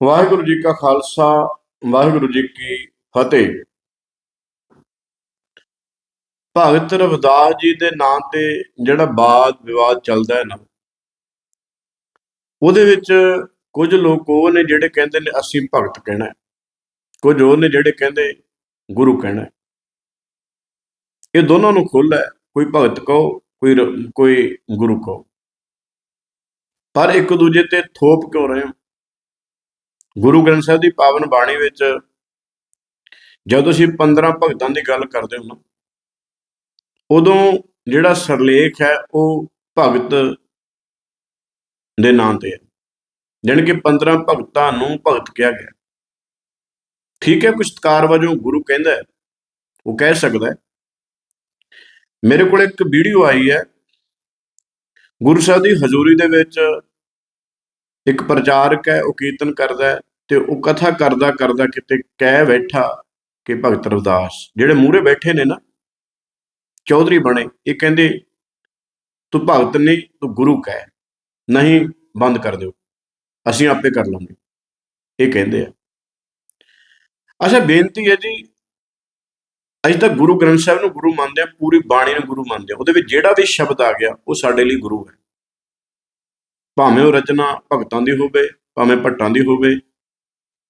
ਵਾਹਿਗੁਰੂ ਜੀ ਕਾ ਖਾਲਸਾ, ਵਾਹਿਗੁਰੂ ਜੀ ਕੀ ਫਤਿਹ। ਭਗਤ ਰਵਿਦਾਸ ਜੀ ਦੇ ਨਾਂ ਤੇ ਜਿਹੜਾ ਬਾਦ ਵਿਵਾਦ ਚੱਲਦਾ ਹੈ ਨਾ, ਉਹਦੇ ਵਿੱਚ ਕੁਝ ਲੋਕ ਉਹ ਨੇ ਜਿਹੜੇ ਕਹਿੰਦੇ ਨੇ ਅਸੀਂ ਭਗਤ ਕਹਿਣਾ ਕੁਝ ਉਹ ਨੇ ਜਿਹੜੇ ਕਹਿੰਦੇ ਗੁਰੂ ਕਹਿਣਾ ਇਹ ਦੋਨਾਂ ਨੂੰ ਖੁੱਲ੍ਹ ਹੈ, ਕੋਈ ਭਗਤ ਕਹੋ, ਕੋਈ ਕੋਈ ਗੁਰੂ ਕਹੋ। ਪਰ ਇੱਕ ਦੂਜੇ ਤੇ ਥੋਪ ਕਿਉਂ ਰਹੇ ਹੋ? ਗੁਰੂ ਗ੍ਰੰਥ ਸਾਹਿਬ ਦੀ ਪਾਵਨ ਬਾਣੀ ਵਿੱਚ ਜਦੋਂ ਅਸੀਂ 15 ਭਗਤਾਂ ਦੀ ਗੱਲ ਕਰਦੇ ਹੋ ਉਦੋਂ ਜਿਹੜਾ ਸਰਲੇਖ ਹੈ ਉਹ ਭਗਤ ਦੇ ਨਾਂ ਤੇ ਹੈ। ਜਾਣੀ ਕਿ 15 ਭਗਤਾਂ ਨੂੰ ਭਗਤ ਕਿਹਾ ਗਿਆ। ਠੀਕ ਹੈ ਕੁਝ ਸਤਕਾਰ ਵਜੋਂ ਗੁਰੂ ਕਹਿੰਦਾ ਹੈ, ਉਹ ਕਹਿ ਸਕਦਾ ਹੈ। ਮੇਰੇ ਕੋਲ ਇੱਕ ਵੀਡੀਓ ਆਈ ਹੈ, ਗੁਰੂ ਸਾਹਿਬ ਦੀ ਹਜ਼ੂਰੀ ਦੇ ਵਿੱਚ ਇੱਕ ਪ੍ਰਚਾਰਕ ਹੈ, ਉਹ ਕੀਰਤਨ ਕਰਦਾ ਹੈ। ਤੇ ਉਹ ਕਥਾ ਕਰਦਾ ਕਰਦਾ ਕਿਤੇ ਕਹਿ ਬੈਠਾ ਕਿ ਭਗਤ ਰਵਿਦਾਸ, ਜਿਹੜੇ ਮੂਹਰੇ ਬੈਠੇ ਨੇ ਨਾ, ਚੌਧਰੀ ਬਣੇ, ਇਹ ਕਹਿੰਦੇ, ਤੂੰ ਭਗਤ ਨਹੀਂ, ਤੂੰ ਗੁਰੂ ਕਹਿ, ਨਹੀਂ ਬੰਦ ਕਰ ਦਿਓ, ਅਸੀਂ ਆਪੇ ਕਰ ਲਾਂਗੇ। ਇਹ ਕਹਿੰਦੇ ਆ। ਅੱਛਾ, ਬੇਨਤੀ ਹੈ ਜੀ, ਅਸੀਂ ਤਾਂ ਗੁਰੂ ਗ੍ਰੰਥ ਸਾਹਿਬ ਨੂੰ ਗੁਰੂ ਮੰਨਦੇ ਆ ਪੂਰੀ ਬਾਣੀ ਨੂੰ ਗੁਰੂ ਮੰਨਦੇ ਆ ਉਹਦੇ ਵਿੱਚ ਜਿਹੜਾ ਵੀ ਸ਼ਬਦ ਆ ਗਿਆ, ਉਹ ਸਾਡੇ ਲਈ ਗੁਰੂ ਹੈ। ਭਾਵੇਂ ਉਹ ਰਚਨਾ ਭਗਤਾਂ ਦੀ ਹੋਵੇ, ਭਾਵੇਂ ਭੱਟਾਂ ਦੀ ਹੋਵੇ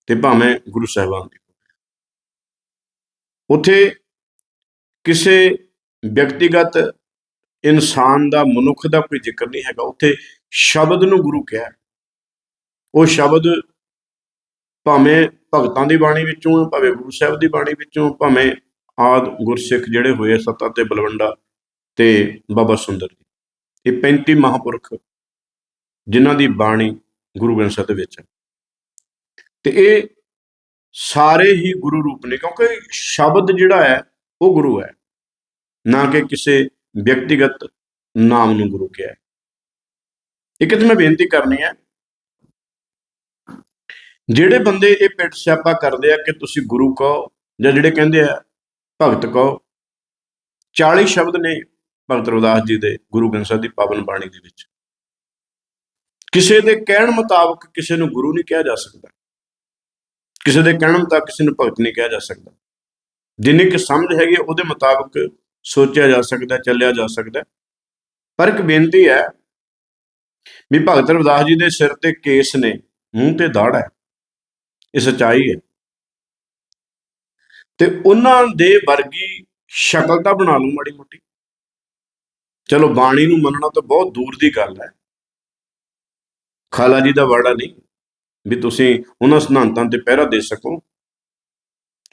ਤੇ ਭਾਵੇਂ ਗੁਰੂ ਸਾਹਿਬਾਨ ਦੀ ਉਥੇ ਕਿਸੇ ਵਿਅਕਤੀਗਤ ਇਨਸਾਨ ਦਾ, ਮਨੁੱਖ ਦਾ ਕੋਈ ਜ਼ਿਕਰ ਨਹੀਂ ਹੈਗਾ। ਉਥੇ ਸ਼ਬਦ ਨੂੰ ਗੁਰੂ ਕਿਹਾ ਉਹ ਸ਼ਬਦ ਭਾਵੇਂ ਭਗਤਾਂ ਦੀ ਬਾਣੀ ਵਿੱਚੋਂ ਹੈ ਭਾਵੇਂ ਗੁਰੂ ਸਾਹਿਬ ਦੀ ਬਾਣੀ ਵਿੱਚੋਂ, ਭਾਵੇਂ ਆਦ ਗੁਰਸਿੱਖ ਜਿਹੜੇ ਹੋਏ ਸੱਤਾ ਤੇ ਬਲਵੰਡਾ ਤੇ ਬਾਬਾ ਸੁੰਦਰ ਜੀ। ਇਹ 35 ਮਹਾਪੁਰਖ ਜਿਨ੍ਹਾਂ ਦੀ ਬਾਣੀ ਗੁਰੂ ਗ੍ਰੰਥ ਸਾਹਿਬ ਦੇ ਵਿੱਚ ਹੈ। ਤੇ ਇਹ ਸਾਰੇ ਹੀ ਗੁਰੂ ਰੂਪ ਨੇ, ਕਿਉਂਕਿ ਸ਼ਬਦ ਜਿਹੜਾ ਹੈ, ਉਹ ਗੁਰੂ ਹੈ। ਨਾ ਕਿ ਕਿਸੇ ਵਿਅਕਤੀਗਤ ਨਾਮ ਨੂੰ ਗੁਰੂ ਕਿਹਾ ਇੱਕ ਤੇ ਮੈਂ ਬੇਨਤੀ ਕਰਨੀ ਹੈ, ਜਿਹੜੇ ਬੰਦੇ ਇਹ ਪਿੱਟ ਸਿਆਪਾ ਕਰਦੇ ਆ ਕਿ ਤੁਸੀਂ ਗੁਰੂ ਕਹੋ, ਜਾਂ ਜਿਹੜੇ ਕਹਿੰਦੇ ਆ ਭਗਤ ਕਹੋ 40 ਸ਼ਬਦ ਨੇ ਭਗਤ ਰਵਿਦਾਸ ਜੀ ਦੇ ਗੁਰੂ ਗ੍ਰੰਥ ਸਾਹਿਬ ਦੀ ਪਾਵਨ ਬਾਣੀ ਦੇ ਵਿੱਚ। ਕਿਸੇ ਦੇ ਕਹਿਣ ਮੁਤਾਬਕ ਕਿਸੇ ਨੂੰ ਗੁਰੂ ਨਹੀਂ ਕਿਹਾ ਜਾ ਸਕਦਾ। ਕਿਸੇ ਦੇ ਕਹਿਣ ਮੁਤਾਬਕ ਕਿਸੇ ਨੂੰ ਭਗਤ ਨਹੀਂ ਕਿਹਾ ਜਾ ਸਕਦਾ। ਜਿੰਨੀ ਕਿ ਸਮਝ ਹੈਗੀ ਉਹਦੇ ਮੁਤਾਬਕ ਸੋਚਿਆ ਜਾ ਸਕਦਾ, ਚੱਲਿਆ ਜਾ ਸਕਦਾ। ਪਰ ਇੱਕ ਬੇਨਤੀ ਹੈ ਵੀ ਭਗਤ ਰਵਿਦਾਸ ਜੀ ਦੇ ਸਿਰ ਤੇ ਕੇਸ ਨੇ, ਮੂੰਹ ਤੇ ਦਾੜ ਹੈ। ਇਹ ਸਚਾਈ ਹੈ। ਤੇ ਉਹਨਾਂ ਦੇ ਵਰਗੀ ਸ਼ਕਲ ਤਾਂ ਬਣਾ ਲਓ ਮਾੜੀ ਮੋਟੀ। ਚਲੋ ਬਾਣੀ ਨੂੰ ਮੰਨਣਾ ਤਾਂ ਬਹੁਤ ਦੂਰ ਦੀ ਗੱਲ ਹੈ। ਖਾਲਾ ਜੀ ਦਾ ਵਾੜਾ ਨਹੀਂ। ਵੀ ਤੁਸੀਂ ਉਹਨਾਂ ਸਿਧਾਂਤਾਂ ਤੇ ਪਹਿਰਾ ਦੇ ਸਕੋ।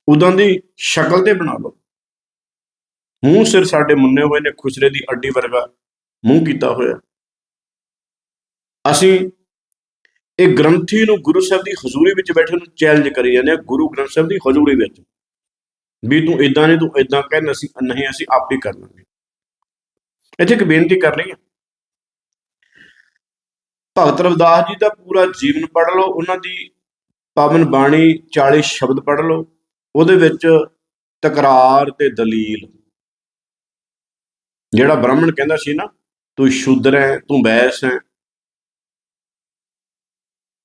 ਉਦਾਂ ਦੀ ਸ਼ਕਲ ਤੇ ਬਣਾ ਲਓ। ਮੂੰਹ ਸਿਰ ਸਾਡੇ ਮੁੰਨੇ ਹੋਏ ਨੇ, ਖੁਸਰੇ ਦੀ ਅੱਡੀ ਵਰਗਾ ਮੂੰਹ ਕੀਤਾ ਹੋਇਆ। ਅਸੀਂ ਇਹ ਗ੍ਰੰਥੀ ਨੂੰ ਗੁਰੂ ਸਾਹਿਬ ਦੀ ਹਜ਼ੂਰੀ ਵਿੱਚ ਬੈਠੇ ਨੂੰ ਚੈਲੰਜ ਕਰੀ ਜਾਂਦੇ ਆ ਗੁਰੂ ਗ੍ਰੰਥ ਸਾਹਿਬ ਦੀ ਹਜ਼ੂਰੀ ਵਿੱਚ। ਵੀ ਤੂੰ ਇਦਾਂ ਨਹੀਂ, ਤੂੰ ਇਦਾਂ ਕਹਿ, ਅਸੀਂ ਨਹੀਂ, ਅਸੀਂ ਆਪ ਹੀ ਕਰ ਲਾਂਗੇ। ਇੱਥੇ ਇੱਕ ਬੇਨਤੀ ਕਰ ਕਰਨੀ ਹਾਂ। ਭਗਤ ਰਵਿਦਾਸ ਜੀ ਦਾ ਪੂਰਾ ਜੀਵਨ ਪੜ੍ਹ ਲਓ, ਉਹਨਾਂ ਦੀ ਪਾਵਨ ਬਾਣੀ 40 ਸ਼ਬਦ ਪੜ੍ਹ ਲਓ, ਉਹਦੇ ਵਿੱਚ ਤਕਰਾਰ ਤੇ ਦਲੀਲ। ਜਿਹੜਾ ਬ੍ਰਾਹਮਣ ਕਹਿੰਦਾ ਸੀ ਨਾ, ਤੂੰ ਸ਼ੂਦਰ ਹੈ, ਤੂੰ ਬੈਸ ਹੈ,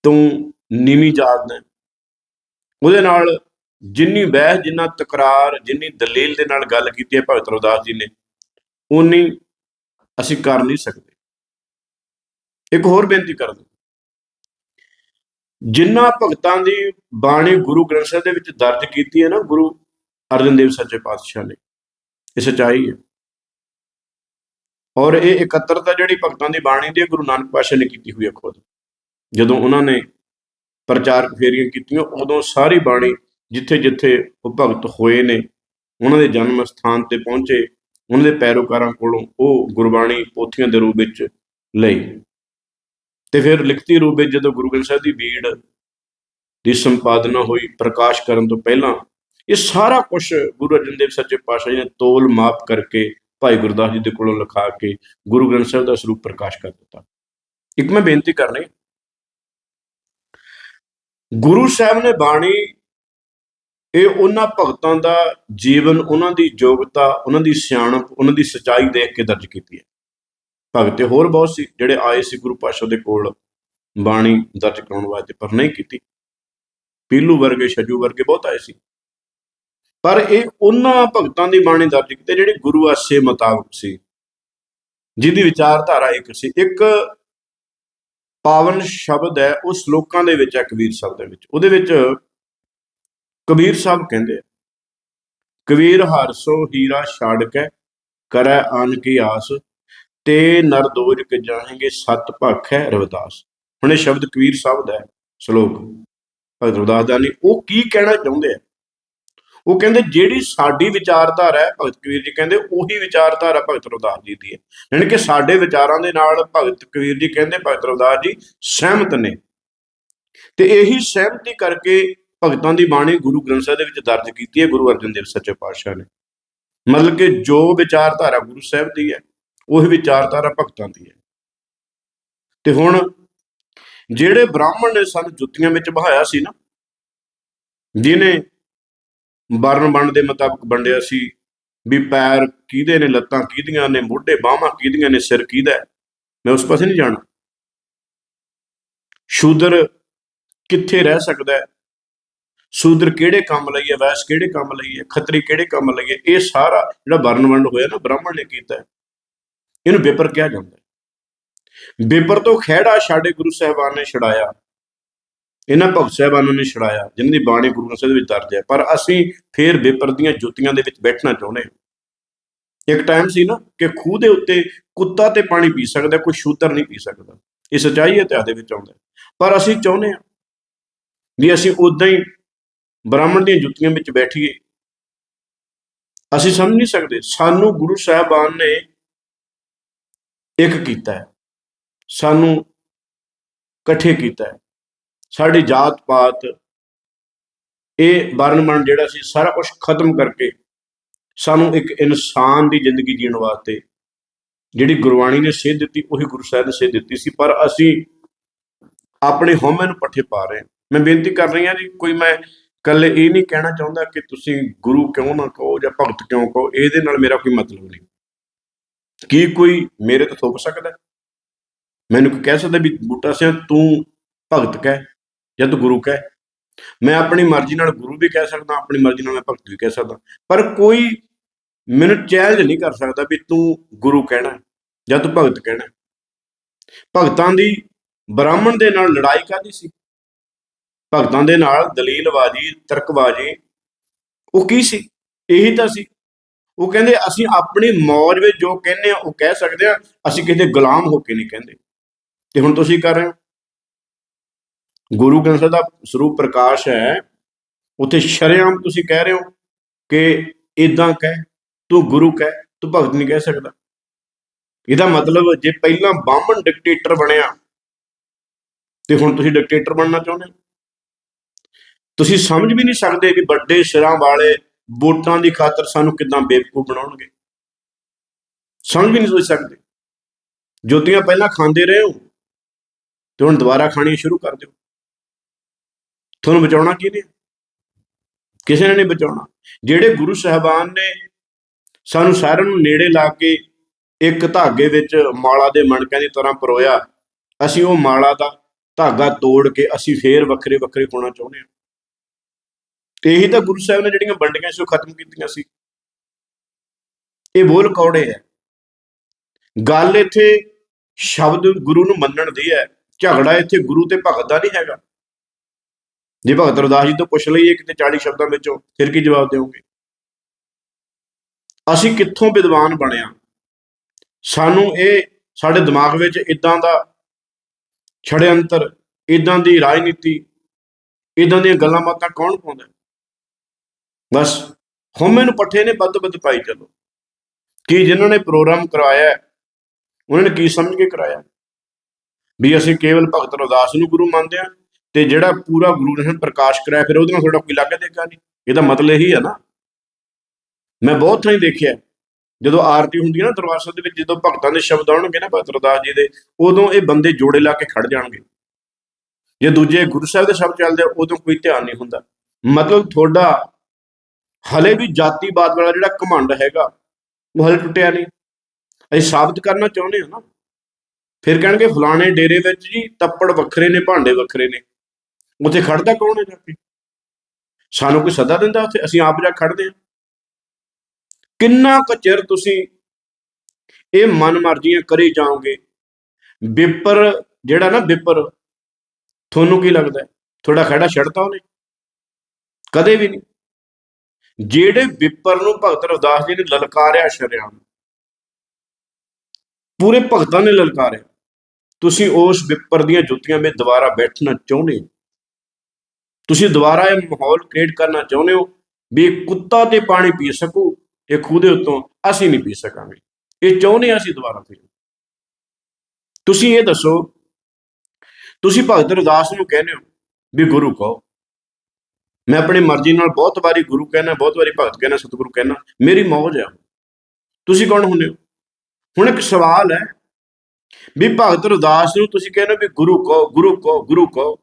ਤੂੰ ਨੀਵੀਂ ਜਾਤ ਹੈ। ਉਹਦੇ ਨਾਲ ਜਿੰਨੀ ਬਹਿਸ, ਜਿੰਨਾ ਤਕਰਾਰ, ਜਿੰਨੀ ਦਲੀਲ ਦੇ ਨਾਲ ਗੱਲ ਕੀਤੀ ਹੈ ਭਗਤ ਰਵਿਦਾਸ ਜੀ ਨੇ ਉਨੀ ਅਸੀਂ ਕਰ ਨਹੀਂ ਸਕਦੇ। ਇੱਕ ਹੋਰ ਬੇਨਤੀ ਕਰਦਾ ਜਿਨ੍ਹਾਂ ਭਗਤਾਂ ਦੀ ਬਾਣੀ ਗੁਰੂ ਗ੍ਰੰਥ ਸਾਹਿਬ ਦੇ ਵਿੱਚ ਦਰਜ ਕੀਤੀ ਹੈ ਨਾ, ਗੁਰੂ ਅਰਜਨ ਦੇਵ ਸੱਚੇ ਪਾਤਸ਼ਾਹ ਨੇ, ਇਹ ਸਚਾਈ ਹੈ। ਔਰ ਇਹ ਇਕੱਤਰਤਾ ਜਿਹੜੀ ਭਗਤਾਂ ਦੀ ਬਾਣੀ ਦੀ ਗੁਰੂ ਨਾਨਕ ਪਾਤਸ਼ਾਹ ਨੇ ਕੀਤੀ ਹੋਈ ਹੈ ਖੁਦ। ਜਦੋਂ ਉਹਨਾਂ ਨੇ ਪ੍ਰਚਾਰਕ ਫੇਰੀਆਂ ਕੀਤੀਆਂ, ਉਦੋਂ ਸਾਰੀ ਬਾਣੀ ਜਿੱਥੇ ਜਿੱਥੇ ਉਹ ਭਗਤ ਹੋਏ ਨੇ, ਉਹਨਾਂ ਦੇ ਜਨਮ ਸਥਾਨ ਤੇ ਪਹੁੰਚੇ, ਉਹਨਾਂ ਦੇ ਪੈਰੋਕਾਰਾਂ ਕੋਲੋਂ ਉਹ ਗੁਰਬਾਣੀ ਪੋਥੀਆਂ ਦੇ ਰੂਪ ਵਿੱਚ ਲਈ। ਤੇ ਫਿਰ ਲਿਖਤੀ ਰੂਪ ਵਿੱਚ ਜਦੋਂ ਗੁਰੂ ਗ੍ਰੰਥ ਸਾਹਿਬ ਦੀ ਬੀੜ ਦੀ ਸੰਪਾਦਨਾ ਹੋਈ, ਪ੍ਰਕਾਸ਼ ਕਰਨ ਤੋਂ ਪਹਿਲਾਂ, ਇਹ ਸਾਰਾ ਕੁਝ ਗੁਰੂ ਅਰਜਨ ਦੇਵ ਸੱਚੇ ਪਾਤਸ਼ਾਹ ਜੀ ਨੇ ਤੋਲ ਮਾਪ ਕਰਕੇ ਭਾਈ ਗੁਰਦਾਸ ਜੀ ਦੇ ਕੋਲੋਂ ਲਿਖਾ ਕੇ ਗੁਰੂ ਗ੍ਰੰਥ ਸਾਹਿਬ ਦਾ ਸਰੂਪ ਪ੍ਰਕਾਸ਼ ਕਰ ਦਿੱਤਾ। ਇੱਕ ਮੈਂ ਬੇਨਤੀ ਕਰਨੀ, ਗੁਰੂ ਸਾਹਿਬ ਨੇ ਬਾਣੀ, ਇਹ ਉਹਨਾਂ ਭਗਤਾਂ ਦਾ ਜੀਵਨ, ਉਹਨਾਂ ਦੀ ਯੋਗਤਾ, ਉਹਨਾਂ ਦੀ ਸਿਆਣਪ, ਉਹਨਾਂ ਦੀ ਸਚਾਈ ਦੇਖ ਕੇ ਦਰਜ ਕੀਤੀ ਹੈ। ਭਗਤ ਤੇ ਹੋਰ ਬਹੁਤ ਸੀ ਜਿਹੜੇ ਆਏ ਸੀ ਗੁਰੂ ਪਾਤਸ਼ਾਹ ਦੇ ਕੋਲ ਬਾਣੀ ਦਰਜ ਕਰਾਉਣ ਵਾਸਤੇ ਪਰ ਨਹੀਂ ਕੀਤੀ। ਪੀਲੂ ਵਰਗੇ ਸ਼ਜੂ ਵਰਗੇ ਬਹੁਤ ਆਏ ਸੀ। ਪਰ ਇਹ ਉਹਨਾਂ ਭਗਤਾਂ ਦੀ ਬਾਣੀ ਦਰਜ ਕੀਤੀ ਜਿਹੜੀ ਗੁਰੂ ਆਸੇ ਮੁਤਾਬਕ ਸੀ। ਜਿਹਦੀ ਵਿਚਾਰਧਾਰਾ ਇੱਕ ਸੀ। ਇੱਕ ਪਾਵਨ ਸ਼ਬਦ ਹੈ ਉਹ ਸ਼ਲੋਕਾਂ ਦੇ ਵਿੱਚ ਹੈ ਕਬੀਰ ਸਾਹਿਬ ਦੇ ਵਿੱਚ। ਉਹਦੇ ਵਿੱਚ ਕਬੀਰ ਸਾਹਿਬ ਕਹਿੰਦੇ ਆ, ਕਬੀਰ ਹਰਸੋ ਹੀਰਾ ਛਾੜ ਕੇ ਕਰੈ ਆਨ ਕੀ ਆਸ ਤੇ ਨਰਦੋਜ ਕੇ ਜਾਣਗੇ, ਸਤ ਭਖ ਹੈ ਰਵਿਦਾਸ। ਹੁਣ ਇਹ ਸ਼ਬਦ ਕਬੀਰ ਸਾਹਿਬ ਦਾ ਹੈ, ਸ਼ਲੋਕ। ਭਗਤ ਰਵਿਦਾਸ ਦਾ ਨਹੀਂ, ਉਹ ਕੀ ਕਹਿਣਾ ਚਾਹੁੰਦੇ ਆ? ਉਹ ਕਹਿੰਦੇ, ਜਿਹੜੀ ਸਾਡੀ ਵਿਚਾਰਧਾਰਾ ਹੈ, ਭਗਤ ਕਬੀਰ ਜੀ ਕਹਿੰਦੇ, ਉਹੀ ਵਿਚਾਰਧਾਰਾ ਭਗਤ ਰਵਿਦਾਸ ਜੀ ਦੀ ਹੈ। ਯਾਨੀ ਕਿ ਸਾਡੇ ਵਿਚਾਰਾਂ ਦੇ ਨਾਲ ਭਗਤ ਕਬੀਰ ਜੀ ਕਹਿੰਦੇ, ਭਗਤ ਰਵਿਦਾਸ ਜੀ ਸਹਿਮਤ ਨੇ। ਤੇ ਇਹੀ ਸਹਿਮਤੀ ਕਰਕੇ ਭਗਤਾਂ ਦੀ ਬਾਣੀ ਗੁਰੂ ਗ੍ਰੰਥ ਸਾਹਿਬ ਦੇ ਵਿੱਚ ਦਰਜ ਕੀਤੀ ਹੈ, ਗੁਰੂ ਅਰਜਨ ਦੇਵ ਸੱਚੇ ਪਾਤਸ਼ਾਹ ਨੇ। ਮਤਲਬ ਕਿ ਜੋ ਵਿਚਾਰਧਾਰਾ ਗੁਰੂ ਸਾਹਿਬ ਦੀ ਹੈ ਉਹ ਵਿਚਾਰਧਾਰਾ ਭਗਤਾਂ ਦੀ ਹੈ। ਤੇ ਹੁਣ ਜਿਹੜੇ ਬ੍ਰਾਹਮਣ ਨੇ ਸਾਨੂੰ ਜੁੱਤੀਆਂ ਵਿੱਚ ਬਹਾਇਆ ਸੀ ਨਾ ਜਿਨੇ ਵਰਣ ਵੰਡ ਦੇ ਮੁਤਾਬਕ ਵੰਡਿਆ ਸੀ ਵੀ ਪੈਰ ਕਿਹਦੇ ਨੇ, ਲੱਤਾਂ ਕਿਹਦੀਆਂ ਨੇ, ਮੋਢੇ ਬਾਹਾਂ ਕਿਹਦੀਆਂ ਨੇ, ਸਿਰ ਕਿਹਦਾ ਮੈਂ ਉਸ ਪਾਸੇ ਨਹੀਂ ਜਾਣਾ। ਸ਼ੂਦਰ ਕਿੱਥੇ ਰਹਿ ਸਕਦਾ ਹੈ? ਸ਼ੂਦਰ ਕਿਹੜੇ ਕੰਮ ਲਈ ਹੈ, ਵੈਸ ਕਿਹੜੇ ਕੰਮ ਲਈ ਹੈ, ਖੱਤਰੀ ਕਿਹੜੇ ਕੰਮ ਲਈ ਹੈ? ਇਹ ਸਾਰਾ ਜਿਹੜਾ ਵਰਨ ਵੰਡ ਹੋਇਆ ਨਾ, ਬ੍ਰਾਹਮਣ ਨੇ ਕੀਤਾ ਹੈ। ਇਹਨੂੰ ਬੇਪਰ ਕਿਹਾ ਜਾਂਦਾ ਹੈ। ਬੇਪਰ ਤੋਂ ਖਹਿੜਾ ਸਾਡੇ ਗੁਰੂ ਸਾਹਿਬਾਨ ਨੇ ਛੜਾਇਆ ਇਹਨਾਂ ਭਗਤ ਸਾਹਿਬਾਨਾਂ ਨੇ ਛੜਾਇਆ ਜਿਨ੍ਹਾਂ ਦੀ ਬਾਣੀ ਗੁਰੂ ਗ੍ਰੰਥ ਸਾਹਿਬ ਦੇ ਵਿੱਚ ਦਰਜ ਹੈ। ਪਰ ਅਸੀਂ ਫੇਰ ਬੇਪਰ ਦੀਆਂ ਜੁੱਤੀਆਂ ਦੇ ਵਿੱਚ ਬੈਠਣਾ ਚਾਹੁੰਦੇ ਹਾਂ। ਇੱਕ ਟਾਈਮ ਸੀ ਨਾ ਕਿ ਖੂਹ ਦੇ ਉੱਤੇ ਕੁੱਤਾ ਤੇ ਪਾਣੀ ਪੀ ਸਕਦਾ, ਕੋਈ ਸ਼ੂਦਰ ਨਹੀਂ ਪੀ ਸਕਦਾ। ਇਹ ਸੱਚਾਈ ਹੈ ਇਤਿਹਾਸ ਦੇ ਵਿੱਚ ਆਉਂਦਾ ਪਰ ਅਸੀਂ ਚਾਹੁੰਦੇ ਹਾਂ ਵੀ ਅਸੀਂ ਉਦਾਂ ਹੀ ਬ੍ਰਾਹਮਣ ਦੀਆਂ ਜੁੱਤੀਆਂ ਵਿੱਚ ਬੈਠੀਏ। ਅਸੀਂ ਸਮਝ ਨਹੀਂ ਸਕਦੇ। ਸਾਨੂੰ ਗੁਰੂ ਸਾਹਿਬਾਨ ਨੇ ਇੱਕ ਕੀਤਾ ਹੈ। ਸਾਨੂੰ ਇਕੱਠੇ ਕੀਤਾ ਹੈ। ਸਾਡੀ ਜਾਤ ਪਾਤ, ਇਹ ਵਰਨਮਨ ਜਿਹੜਾ ਸੀ, ਸਾਰਾ ਕੁਝ ਖਤਮ ਕਰਕੇ ਸਾਨੂੰ ਇੱਕ ਇਨਸਾਨ ਦੀ ਜ਼ਿੰਦਗੀ ਜੀਣ ਵਾਸਤੇ ਜਿਹੜੀ ਗੁਰਬਾਣੀ ਨੇ ਸੇਧ ਦਿੱਤੀ, ਉਹੀ ਗੁਰੂ ਸਾਹਿਬ ਨੇ ਸੇਧ ਦਿੱਤੀ ਸੀ। ਪਰ ਅਸੀਂ ਆਪਣੇ ਹਉਮੈ ਨੂੰ ਪੱਠੇ ਪਾ ਰਹੇ ਹਾਂ। ਮੈਂ ਬੇਨਤੀ ਕਰ ਰਹੀ ਹਾਂ ਜੀ, ਕੋਈ ਮੈਂ ਕੱਲੇ ਇਹ ਨਹੀਂ ਕਹਿਣਾ ਚਾਹੁੰਦਾ ਕਿ ਤੁਸੀਂ ਗੁਰੂ ਕਿਉਂ ਨਾ ਕਹੋ ਜਾਂ ਭਗਤ ਕਿਉਂ ਕਹੋ, ਇਹਦੇ ਨਾਲ ਮੇਰਾ ਕੋਈ ਮਤਲਬ ਨਹੀਂ। ਕੀ ਕੋਈ ਮੇਰੇ ਤੋਂ ਥੋਪ ਸਕਦਾ? ਮੈਨੂੰ ਕੋਈ ਕਹਿ ਸਕਦਾ ਵੀ ਬੂਟਾ ਸਿੰਘ ਤੂੰ ਭਗਤ ਕਹਿ ਜਾਂ ਤੂੰ ਗੁਰੂ ਕਹਿ? ਮੈਂ ਆਪਣੀ ਮਰਜ਼ੀ ਨਾਲ ਗੁਰੂ ਵੀ ਕਹਿ ਸਕਦਾ, ਆਪਣੀ ਮਰਜ਼ੀ ਨਾਲ ਮੈਂ ਭਗਤ ਵੀ ਕਹਿ ਸਕਦਾ। ਪਰ ਕੋਈ ਮੈਨੂੰ ਚੈਲੰਜ ਨਹੀਂ ਕਰ ਸਕਦਾ ਵੀ ਤੂੰ ਗੁਰੂ ਕਹਿਣਾ ਜਾਂ ਤੂੰ ਭਗਤ ਕਹਿਣਾ। ਭਗਤਾਂ ਦੀ ਬ੍ਰਾਹਮਣ ਦੇ ਨਾਲ ਲੜਾਈ ਕਾਦੀ ਸੀ? ਭਗਤਾਂ ਦੇ ਨਾਲ ਦਲੀਲਬਾਜ਼ੀ, ਤਰਕਬਾਜ਼ੀ, ਉਹ ਕੀ ਸੀ? ਇਹੀ ਤਾਂ ਸੀ ਉਹ ਕਹਿੰਦੇ, ਅਸੀਂ ਆਪਣੀ ਮੌਜ ਵਿੱਚ ਜੋ ਕਹਿੰਦੇ ਆ ਉਹ ਕਹਿ ਸਕਦੇ ਆ ਅਸੀਂ ਕਿਸੇ ਦੇ ਗੁਲਾਮ ਹੋ ਕੇ ਨਹੀਂ ਕਹਿੰਦੇ। ਤੇ ਹੁਣ ਤੁਸੀਂ ਕਰ ਰਹੇ ਹੋ। ਗੁਰੂ ਗ੍ਰੰਥ ਸਾਹਿਬ ਦਾ ਸਰੂਪ ਪ੍ਰਕਾਸ਼ ਹੈ, ਉੱਥੇ ਸ਼ਰੇਆਮ ਤੁਸੀਂ ਕਹਿ ਰਹੇ ਹੋ ਕਿ ਇਦਾਂ ਕਹਿ, ਤੂੰ ਗੁਰੂ ਕਹਿ, ਤੂੰ ਭਗਤ ਨਹੀਂ ਕਹਿ ਸਕਦਾ। ਇਹਦਾ ਮਤਲਬ ਜੇ ਪਹਿਲਾਂ ਬਾਹਮਣ ਡਿਕਟੇਟਰ ਬਣਿਆ, ਤੇ ਹੁਣ ਤੁਸੀਂ ਡਿਕਟੇਟਰ ਬਣਨਾ ਚਾਹੁੰਦੇ ਹੋ। ਤੁਸੀਂ ਸਮਝ ਵੀ ਨਹੀਂ ਸਕਦੇ ਵੀ ਵੱਡੇ ਸਿਰਾਂ ਵਾਲੇ ਵੋਟਾਂ ਦੀ ਖਾਤਰ ਸਾਨੂੰ ਕਿਦਾਂ ਬੇਵਕੂਫ ਬਣਾਉਣਗੇ? ਸਮਝ ਵੀ ਨਹੀਂ ਸੋਚ ਸਕਦੇ। ਜੋਤੀਆਂ ਪਹਿਲਾਂ ਖਾਂਦੇ ਰਹੇ ਹੋ, ਤੇ ਹੁਣ ਦੁਬਾਰਾ ਖਾਣੀਆਂ ਸ਼ੁਰੂ ਕਰ ਦਿਓ। ਤੁਹਾਨੂੰ ਬਚਾਉਣਾ ਕਿਹਨੇ ਕਿਸੇ ਨੇ ਨਹੀਂ ਬਚਾਉਣਾ। ਜਿਹੜੇ ਗੁਰੂ ਸਾਹਿਬਾਨ ਨੇ ਸਾਨੂੰ ਸਾਰਿਆਂ ਨੂੰ ਨੇੜੇ ਲਾ ਕੇ ਇੱਕ ਧਾਗੇ ਵਿੱਚ ਮਾਲਾ ਦੇ ਮਣਕਿਆਂ ਦੀ ਤਰ੍ਹਾਂ ਪਰੋਇਆ, ਅਸੀਂ ਉਹ ਮਾਲਾ ਦਾ ਧਾਗਾ ਤੋੜ ਕੇ ਅਸੀਂ ਫੇਰ ਵੱਖਰੇ ਵੱਖਰੇ ਹੋਣਾ ਚਾਹੁੰਦੇ ਹਾਂ। ਤੇ ਇਹੀ ਤਾਂ ਗੁਰੂ ਸਾਹਿਬ ਨੇ ਜਿਹੜੀਆਂ ਵੰਡੀਆਂ ਸੀ ਉਹ ਖਤਮ ਕੀਤੀਆਂ ਸੀ। ਇਹ ਬੋਲ ਕੌੜੇ ਹੈ? ਗੱਲ ਇੱਥੇ ਸ਼ਬਦ ਗੁਰੂ ਨੂੰ ਮੰਨਣ ਦੀ ਹੈ, ਝਗੜਾ ਇੱਥੇ ਗੁਰੂ ਤੇ ਭਗਤ ਦਾ ਨਹੀਂ ਹੈਗਾ। ਜੇ ਭਗਤ ਰਦਾਸ ਜੀ ਤੋਂ ਪੁੱਛ ਲਈਏ ਕਿਤੇ 40 ਸ਼ਬਦਾਂ ਵਿੱਚੋਂ, ਫਿਰ ਕੀ ਜਵਾਬ ਦਿਓਗੇ? ਅਸੀਂ ਕਿੱਥੋਂ ਵਿਦਵਾਨ ਬਣਿਆ? ਸਾਨੂੰ ਇਹ ਸਾਡੇ ਦਿਮਾਗ ਵਿੱਚ ਇਦਾਂ ਦਾ ਛੜੇ ਅੰਤਰ ਇਦਾਂ ਦੀ ਰਾਜਨੀਤੀ ਇਦਾਂ ਦੀਆਂ ਗੱਲਾਂ ਬਾਤਾਂ ਕੌਣ ਪਾਉਂਦਾ? ਬਸ ਹੁਣ ਮੈਨੂੰ ਪੱਠੇ ਨੇ ਵੱਧ ਵੱਧ ਪਾਈ ਚਲੋ। ਕੀ ਜਿਨ੍ਹਾਂ ਨੇ ਪ੍ਰੋਗਰਾਮ ਕਰਵਾਇਆ ਉਹਨਾਂ ਨੇ ਕੀ ਸਮਝ ਕੇ ਕਰਾਇਆ ਵੀ ਅਸੀਂ ਕੇਵਲ ਭਗਤ ਰਵਿਦਾਸ ਨੂੰ ਗੁਰੂ ਮੰਨਦੇ ਆ ਤੇ ਜਿਹੜਾ ਪੂਰਾ ਗੁਰੂ ਨੇ ਪ੍ਰਕਾਸ਼ ਕਰਾਇਆ ਫਿਰ ਉਹਦੇ ਨਾਲ ਤੁਹਾਡਾ ਕੋਈ ਲੱਗ ਦੇਗਾ ਨਹੀਂ? ਇਹਦਾ ਮਤਲਬ ਇਹੀ ਹੈ ਨਾ। ਮੈਂ ਬਹੁਤ ਥਾਈਂ ਦੇਖਿਆ ਜਦੋਂ ਆਰਤੀ ਹੁੰਦੀ ਹੈ ਨਾ ਦਰਬਾਰ ਸਾਹਿਬ ਦੇ ਵਿੱਚ ਜਦੋਂ ਭਗਤਾਂ ਦੇ ਸ਼ਬਦ ਆਉਣਗੇ ਨਾ ਭਗਤ ਰਵਿਦਾਸ ਜੀ ਦੇ ਉਦੋਂ ਇਹ ਬੰਦੇ ਜੋੜੇ ਲਾ ਕੇ ਖੜ ਜਾਣਗੇ। ਜੇ ਦੂਜੇ ਗੁਰੂ ਸਾਹਿਬ ਦੇ ਸ਼ਬਦ ਚੱਲਦੇ ਆ, ਉਦੋਂ ਕੋਈ ਧਿਆਨ ਨਹੀਂ ਹੁੰਦਾ। ਮਤਲਬ ਤੁਹਾਡਾ ਹਲੇ ਵੀ ਜਾਤੀਵਾਦ ਵਾਲਾ ਜਿਹੜਾ ਘਮੰਡ ਹੈਗਾ, ਉਹ ਹਲੇ ਟੁੱਟਿਆ ਨਹੀਂ। ਅਸੀਂ ਸਾਬਤ ਕਰਨਾ ਚਾਹੁੰਦੇ ਹਾਂ ਨਾ। ਫਿਰ ਕਹਿਣਗੇ, ਫਲਾਣੇ ਡੇਰੇ ਵਿੱਚ ਜੀ ਤੱਪੜ ਵੱਖਰੇ ਨੇ, ਭਾਂਡੇ ਵੱਖਰੇ ਨੇ। ਉੱਥੇ ਖੜਦਾ ਕੌਣ ਹੈ ਜਾ ਕੇ? ਸਾਨੂੰ ਕੋਈ ਸੱਦਾ ਦਿੰਦਾ ਉੱਥੇ? ਅਸੀਂ ਆਪ ਜਾ ਖੜਦੇ ਹਾਂ। ਕਿੰਨਾ ਕੁ ਚਿਰ ਤੁਸੀਂ ਇਹ ਮਨਮਰਜ਼ੀਆਂ ਕਰੀ ਜਾਓਗੇ? ਵਿਪਰ, ਜਿਹੜਾ ਨਾ ਵਿਪਰ, ਤੁਹਾਨੂੰ ਕੀ ਲੱਗਦਾ ਹੈ? ਤੁਹਾਡਾ ਖੜਾ ਛੱਡਤਾ ਉਹਨੇ? ਕਦੇ ਵੀ ਨਹੀਂ। ਜਿਹੜੇ ਵਿਪਰ ਨੂੰ ਭਗਤ ਰਵਿਦਾਸ ਜੀ ਨੇ ਲਲਕਾਰਿਆ ਸ਼ਰਿਆਮ ਪੂਰੇ ਭਗਤਾਂ ਨੇ ਲਲਕਾਰਿਆ। ਤੁਸੀਂ ਉਸ ਵਿਪਰ ਦੀਆਂ ਜੁੱਤੀਆਂ ਵਿੱਚ ਦੁਬਾਰਾ ਬੈਠਣਾ ਚਾਹੁੰਦੇ ਹੋ? ਤੁਸੀਂ ਦੁਬਾਰਾ ਇਹ ਮਾਹੌਲ ਕ੍ਰੀਏਟ ਕਰਨਾ ਚਾਹੁੰਦੇ ਹੋ ਵੀ ਕੁੱਤਾ ਤੇ ਪਾਣੀ ਪੀ ਸਕੂ, ਇਹ ਖੂਹ ਦੇ ਉੱਤੋਂ ਅਸੀਂ ਨਹੀਂ ਪੀ ਸਕਾਂਗੇ। ਇਹ ਚਾਹੁੰਦੇ ਹਾਂ ਅਸੀਂ ਦੁਬਾਰਾ ਫਿਰ। ਤੁਸੀਂ ਇਹ ਦੱਸੋ, ਤੁਸੀਂ ਭਗਤ ਰਵਿਦਾਸ ਨੂੰ ਕਹਿੰਦੇ ਹੋ ਵੀ ਗੁਰੂ ਕਹੋ। ਮੈਂ ਆਪਣੀ ਮਰਜ਼ੀ ਨਾਲ ਬਹੁਤ ਵਾਰੀ ਗੁਰੂ ਕਹਿਣਾ ਬਹੁਤ ਵਾਰੀ ਭਗਤ ਕਹਿਣਾ ਸਤਿਗੁਰੂ ਕਹਿਣਾ ਮੇਰੀ ਮੌਜ ਆ। ਤੁਸੀਂ ਕੌਣ ਹੁੰਦੇ ਹੋ? ਹੁਣ ਇੱਕ ਸਵਾਲ ਹੈ ਵੀ ਭਗਤ ਰਦਾਸ ਨੂੰ ਤੁਸੀਂ ਕਹਿੰਦੇ ਹੋ ਵੀ ਗੁਰੂ ਕਹੋ ਗੁਰੂ ਕਹੋ ਗੁਰੂ ਕਹੋ।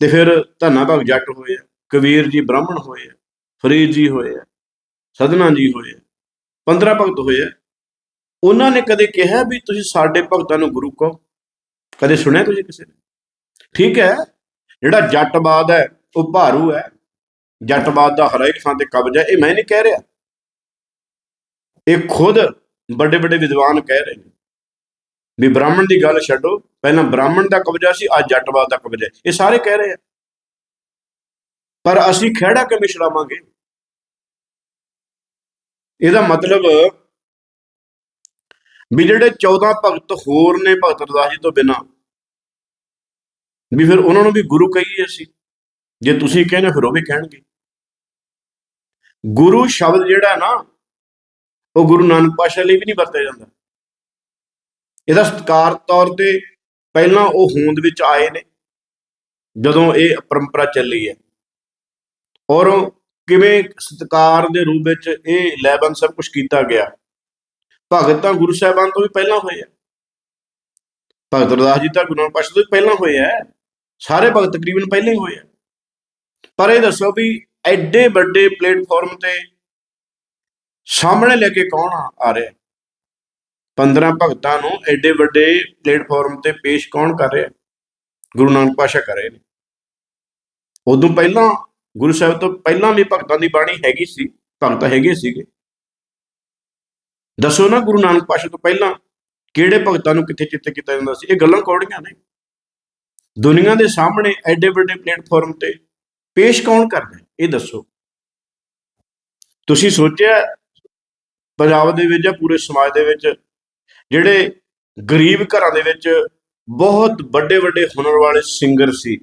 ਤੇ ਫਿਰ ਧੰਨਾ ਭਗ ਜੱਟ ਹੋਏ ਆ, ਕਬੀਰ ਜੀ ਬ੍ਰਾਹਮਣ ਹੋਏ ਆ, ਫਰੀਦ ਜੀ ਹੋਏ ਆ, ਸਦਨਾ ਜੀ ਹੋਏ ਆ 15 ਭਗਤ ਹੋਏ ਆ। ਉਹਨਾਂ ਨੇ ਕਦੇ ਕਿਹਾ ਵੀ ਤੁਸੀਂ ਸਾਡੇ ਭਗਤਾਂ ਨੂੰ ਗੁਰੂ ਕਹੋ? ਕਦੇ ਸੁਣਿਆ ਤੁਸੀਂ ਕਿਸੇ ਨੇ? ਠੀਕ ਹੈ, ਜਿਹੜਾ ਜੱਟਵਾਦ ਹੈ ਉਹ ਭਾਰੂ ਹੈ ਜੱਟਵਾਦ ਦਾ ਹਰੇਕ ਥਾਂ ਤੇ ਕਬਜ਼ਾ ਹੈ, ਇਹ ਮੈਂ ਨਹੀਂ ਕਹਿ ਰਿਹਾ। ਇਹ ਖੁਦ ਵੱਡੇ ਵੱਡੇ ਵਿਦਵਾਨ ਕਹਿ ਰਹੇ ਨੇ। ਵੀ ਬ੍ਰਾਹਮਣ ਦੀ ਗੱਲ ਛੱਡੋ ਪਹਿਲਾਂ ਬ੍ਰਾਹਮਣ ਦਾ ਕਬਜ਼ਾ ਸੀ ਅੱਜ ਜੱਟਵਾਦ ਦਾ ਕਬਜ਼ਾ ਇਹ ਸਾਰੇ ਕਹਿ ਰਹੇ ਆ। ਪਰ ਅਸੀਂ ਖਿਹੜਾ ਕਿਵੇਂ ਛਡਾਵਾਂਗੇ? ਇਹਦਾ ਮਤਲਬ ਵੀ ਜਿਹੜੇ 14 ਭਗਤ ਹੋਰ ਨੇ ਭਗਤ ਰਦਾਸ ਜੀ ਤੋਂ ਬਿਨਾ ਵੀ ਫਿਰ ਉਹਨਾਂ ਨੂੰ ਵੀ ਗੁਰੂ ਕਹੀਏ ਅਸੀਂ। ਜੇ ਤੁਸੀਂ ਕਹਿੰਦੇ ਫਿਰ ਉਹ ਵੀ ਕਹਿਣਗੇ। ਗੁਰੂ ਸ਼ਬਦ ਜਿਹੜਾ ਨਾ, ਉਹ ਗੁਰੂ ਨਾਨਕ ਪਾਸ਼ਾ ਲਈ ਵੀ ਨਹੀਂ ਵਰਤਿਆ ਜਾਂਦਾ। ਇਹਦਾ ਸਤਕਾਰ ਤੌਰ ਤੇ ਪਹਿਲਾਂ ਉਹ ਹੋਂਦ ਵਿੱਚ ਆਏ ਨੇ, ਜਦੋਂ ਇਹ ਪਰੰਪਰਾ ਚੱਲੀ ਹੈ। ਔਰ ਕਿਵੇਂ ਸਤਕਾਰ ਦੇ ਰੂਪ ਵਿੱਚ ਇਹ ਲੈਬਨ ਸਭ ਕੁਝ ਕੀਤਾ ਗਿਆ, ਭਗਤ ਤਾਂ ਗੁਰੂ ਸਾਹਿਬਾਨ ਤੋਂ ਵੀ ਪਹਿਲਾਂ ਹੋਏ ਆ। ਭਗਤ ਰਦਾਸ ਜੀ ਤਾਂ ਗੁਰੂ ਨਾਨਕ ਪਾਤਸ਼ਾਹ ਤੋਂ ਵੀ ਪਹਿਲਾਂ ਹੋਏ ਆ। ਸਾਰੇ ਭਗਤ ਤਕਰੀਬਨ ਪਹਿਲਾਂ ਹੀ ਹੋਏ ਆ। ਪਰ ਇਹ ਦੱਸੋ ਵੀ ਐਡੇ ਵੱਡੇ ਪਲੇਟਫਾਰਮ ਤੇ ਸਾਹਮਣੇ ਲੈ ਕੇ ਕੌਣ ਆ ਆ ਰਿਹਾ? 15 ਭਗਤਾਂ ਨੂੰ ਐਡੇ ਵੱਡੇ ਪਲੇਟਫਾਰਮ ਤੇ ਪੇਸ਼ ਕੌਣ ਕਰ ਰਿਹਾ? ਗੁਰੂ ਨਾਨਕ ਪਾਤਸ਼ਾਹ ਕਰ ਰਹੇ ਨੇ। ਉਦੋਂ ਪਹਿਲਾਂ ਗੁਰੂ ਸਾਹਿਬ ਤੋਂ ਪਹਿਲਾਂ ਵੀ ਭਗਤਾਂ ਦੀ ਬਾਣੀ ਹੈਗੀ ਸੀ ਭਗਤ ਹੈਗੇ ਸੀਗੇ। ਦੱਸੋ ਨਾ ਗੁਰੂ ਨਾਨਕ ਪਾਤਸ਼ਾਹ ਤੋਂ ਪਹਿਲਾਂ ਕਿਹੜੇ ਭਗਤਾਂ ਨੂੰ ਕਿੱਥੇ ਚਿੱਤ ਕੀਤਾ ਜਾਂਦਾ ਸੀ? ਇਹ ਗੱਲਾਂ ਕੌੜੀਆਂ ਨੇ। ਦੁਨੀਆ ਦੇ ਸਾਹਮਣੇ ਐਡੇ ਵੱਡੇ ਪਲੇਟਫਾਰਮ ਤੇ ਪੇਸ਼ ਕੌਣ ਕਰਦਾ ਇਹ ਦੱਸੋ। ਤੁਸੀਂ ਸੋਚਿਆ ਪੰਜਾਬ ਦੇ ਵਿੱਚ ਜਾਂ ਪੂਰੇ ਸਮਾਜ ਦੇ ਵਿੱਚ ਜਿਹੜੇ ਗਰੀਬ ਘਰਾਂ ਦੇ ਵਿੱਚ ਬਹੁਤ ਵੱਡੇ ਵੱਡੇ ਹੁਨਰ ਵਾਲੇ ਸਿੰਗਰ ਸੀ?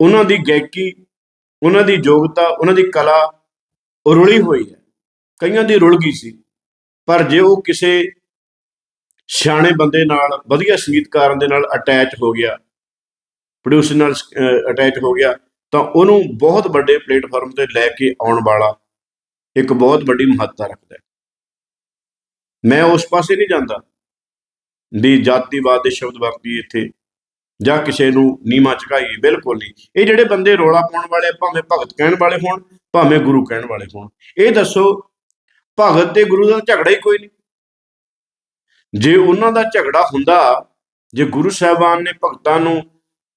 ਉਹਨਾਂ ਦੀ ਗਾਇਕੀ, ਉਹਨਾਂ ਦੀ ਯੋਗਤਾ, ਉਹਨਾਂ ਦੀ ਕਲਾ ਰੁਲੀ ਹੋਈ ਹੈ। ਕਈਆਂ ਦੀ ਰੁਲ ਗਈ ਸੀ। ਪਰ ਜੇ ਉਹ ਕਿਸੇ ਸਿਆਣੇ ਬੰਦੇ ਨਾਲ, ਵਧੀਆ ਸੰਗੀਤਕਾਰਾਂ ਦੇ ਨਾਲ ਅਟੈਚ ਹੋ ਗਿਆ ਪ੍ਰੋਡਿਊਸਰ ਨਾਲ ਅਟੈਚ ਹੋ ਗਿਆ, ਤਾਂ ਉਹਨੂੰ ਬਹੁਤ ਵੱਡੇ ਪਲੇਟਫਾਰਮ ਤੇ ਲੈ ਕੇ ਆਉਣ ਵਾਲਾ ਇੱਕ ਬਹੁਤ ਵੱਡੀ ਮਹੱਤਤਾ ਰੱਖਦਾ ਹੈ। ਮੈਂ ਉਸ ਪਾਸੇ ਨਹੀਂ ਜਾਂਦਾ ਵੀ ਜਾਤੀਵਾਦ ਦੇ ਸ਼ਬਦ ਵਰਤੀ ਇੱਥੇ ਜਾਂ ਕਿਸੇ ਨੂੰ ਨੀਮਾ ਚਕਾਈ ਬਿਲਕੁਲ ਨਹੀਂ। ਇਹ ਜਿਹੜੇ ਬੰਦੇ ਰੋਲਾ ਪਾਉਣ ਵਾਲੇ ਭਾਵੇਂ ਭਗਤ ਕਹਿਣ ਵਾਲੇ ਹੋਣ, ਭਾਵੇਂ ਗੁਰੂ ਕਹਿਣ ਵਾਲੇ ਹੋਣ, ਇਹ ਦੱਸੋ ਭਗਤ ਤੇ ਗੁਰੂ ਦਾ ਝਗੜਾ ਹੀ ਕੋਈ ਨਹੀਂ। ਜੇ ਉਹਨਾਂ ਦਾ ਝਗੜਾ ਹੁੰਦਾ, ਜੇ ਗੁਰੂ ਸਾਹਿਬਾਨ ਨੇ ਭਗਤਾਂ ਨੂੰ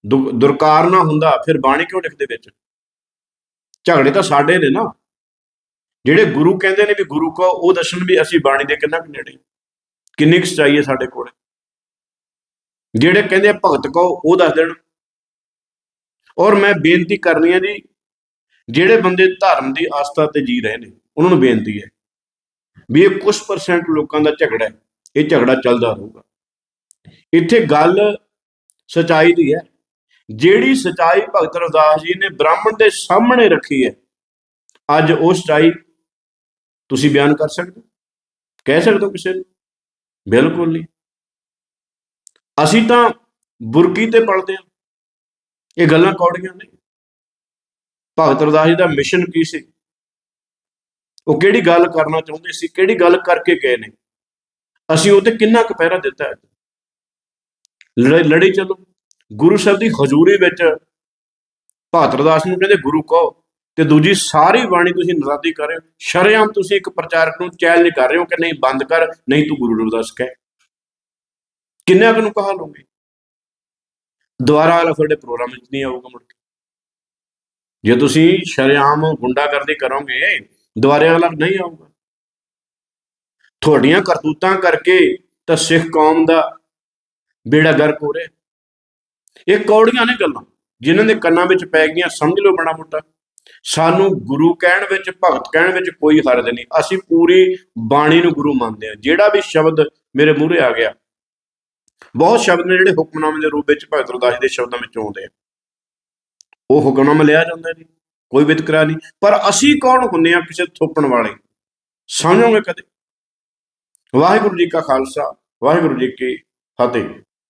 ਦੁ- ਦੁਰਕਾਰਨਾ ਹੁੰਦਾ, ਫਿਰ ਬਾਣੀ ਕਿਉਂ ਲਿਖਦੇ ਵਿੱਚ? ਝਗੜੇ ਤਾਂ ਸਾਡੇ ਨੇ ਨਾ। ਜਿਹੜੇ ਗੁਰੂ ਕਹਿੰਦੇ ਨੇ ਵੀ ਗੁਰੂ ਕੋ, ਉਹ ਦੱਸਣ ਵੀ ਅਸੀਂ ਬਾਣੀ ਦੇ ਕਿੰਨਾ ਕੁ ਨੇੜੇ। ਕਿੰਨੀ ਕੁ ਸਚਾਈ ਹੈ ਸਾਡੇ ਕੋਲ। ਜਿਹੜੇ ਕਹਿੰਦੇ ਆ ਭਗਤ ਕੋ, ਉਹ ਦੱਸ ਦੇਣ। ਔਰ ਮੈਂ ਬੇਨਤੀ ਕਰਨੀ ਹੈ ਜੀ, ਜਿਹੜੇ ਬੰਦੇ ਧਰਮ ਦੀ ਆਸਥਾ ਤੇ ਜੀ ਰਹੇ ਨੇ, ਉਹਨਾਂ ਨੂੰ ਬੇਨਤੀ ਹੈ ਵੀ ਇਹ ਕੁਝ ਪਰਸੈਂਟ ਲੋਕਾਂ ਦਾ ਝਗੜਾ ਹੈ। ਇਹ ਝਗੜਾ ਚੱਲਦਾ ਰਹੂਗਾ। ਇੱਥੇ ਗੱਲ ਸਚਾਈ ਦੀ ਹੈ। ਜਿਹੜੀ ਸਚਾਈ ਭਗਤ ਰਵਿਦਾਸ ਜੀ ਨੇ ਬ੍ਰਾਹਮਣ ਦੇ ਸਾਹਮਣੇ ਰੱਖੀ ਹੈ, ਅੱਜ ਉਹ ਸਚਾਈ ਤੁਸੀਂ ਬਿਆਨ ਕਰ ਸਕਦੇ ਹੋ? ਕਹਿ ਸਕਦੇ ਹੋ ਕਿਸੇ ਨੂੰ? ਬਿਲਕੁਲ ਨਹੀਂ। ਅਸੀਂ ਤਾਂ ਬੁਰਕੀ ਤੇ ਪਲਦੇ ਹਾਂ। ਇਹ ਗੱਲਾਂ ਕੌੜੀਆਂ ਨਹੀਂ ਭਗਤ ਰਵਿਦਾਸ ਜੀ ਦਾ ਮਿਸ਼ਨ ਕੀ ਸੀ? ਉਹ ਕਿਹੜੀ ਗੱਲ ਕਰਨਾ ਚਾਹੁੰਦੇ ਸੀ? ਕਿਹੜੀ ਗੱਲ ਕਰਕੇ ਗਏ ਨੇ? ਅਸੀਂ ਉਹ ਤੇ ਕਿੰਨਾ ਕੁ ਪਹਿਰਾ ਦਿੱਤਾ ਹੈ? ਲੜੇ ਲੜੀ ਚਲੋ। ਗੁਰੂ ਸਾਹਿਬ ਦੀ ਹਜ਼ੂਰੀ ਵਿੱਚ ਭਗਤ ਨੂੰ ਕਹਿੰਦੇ, ਗੁਰੂ ਕਹੋ। ਤੇ ਦੂਜੀ, ਸਾਰੀ ਬਾਣੀ ਤੁਸੀਂ ਨਰਾਦੀ ਕਰ ਰਹੇ ਹੋ। ਸ਼ਰੇਆਮ ਤੁਸੀਂ ਇੱਕ ਪ੍ਰਚਾਰਕ ਨੂੰ ਚੈਲੰਜ ਕਰ ਰਹੇ ਹੋ ਕਿ ਨਹੀਂ, ਬੰਦ ਕਰ, ਨਹੀਂ ਤੂੰ ਗੁਰੂ ਰਵਿਦਾਸ ਕਹਿ। ਕਿੰਨਿਆਂ ਕੁ ਨੂੰ ਕਹਾ ਲਓਗੇ ਦੁਬਾਰਾ ਵਾਲਾ ਤੁਹਾਡੇ ਪ੍ਰੋਗਰਾਮ ਵਿੱਚ ਨਹੀਂ ਆਊਗਾ ਮੁੜ ਕੇ। ਜੇ ਤੁਸੀਂ ਸ਼ਰੇਆਮ ਗੁੰਡਾਗਰਦੀ ਕਰੋਗੇ, ਦੁਬਾਰੇ ਅਗਲਾ ਨਹੀਂ ਆਊਗਾ। ਤੁਹਾਡੀਆਂ ਕਰਤੂਤਾਂ ਕਰਕੇ ਤਾਂ ਸਿੱਖ ਕੌਮ ਦਾ ਬੇੜਾ ਗਰਕ ਹੋ ਰਿਹਾ। ਇਹ ਕੌੜੀਆਂ ਨੇ ਗੱਲਾਂ, ਜਿਨ੍ਹਾਂ ਦੇ ਕੰਨਾਂ ਵਿੱਚ ਪੈ ਗਈਆਂ, ਸਮਝ ਲਓ ਬੜਾ ਮੋਟਾ। ਸਾਨੂੰ ਗੁਰੂ ਕਹਿਣ ਵਿੱਚ, ਭਗਤ ਕਹਿਣ ਵਿੱਚ ਕੋਈ ਹਰਜ ਨਹੀਂ। ਅਸੀਂ ਪੂਰੀ ਬਾਣੀ ਨੂੰ ਗੁਰੂ ਮੰਨਦੇ ਹਾਂ। ਜਿਹੜਾ ਵੀ ਸ਼ਬਦ ਮੇਰੇ ਮੂਹਰੇ ਆ ਗਿਆ, ਬਹੁਤ ਸ਼ਬਦ ਨੇ ਜਿਹੜੇ ਹੁਕਮਨਾਮੇ ਦੇ ਰੂਪ ਵਿੱਚ ਭਗਤ ਰਦਾਸ ਦੇ ਸ਼ਬਦਾਂ ਵਿੱਚੋਂ ਆਉਂਦੇ ਆ। ਉਹ ਹੁਕਮਨਾਮਾ ਲਿਆ ਜਾਂਦਾ ਜੀ, ਕੋਈ ਵਿਤਕਰਾ ਨਹੀਂ। ਪਰ ਅਸੀਂ ਕੌਣ ਹੁੰਨੇ ਆ ਕਿਸੇ ਥੋਪਣ ਵਾਲੇ? ਸਮਝੋਗੇ ਕਦੇ? ਵਾਹਿਗੁਰੂ ਜੀ ਕਾ ਖਾਲਸਾ, ਵਾਹਿਗੁਰੂ ਜੀ ਕੀ ਫਤਿਹ।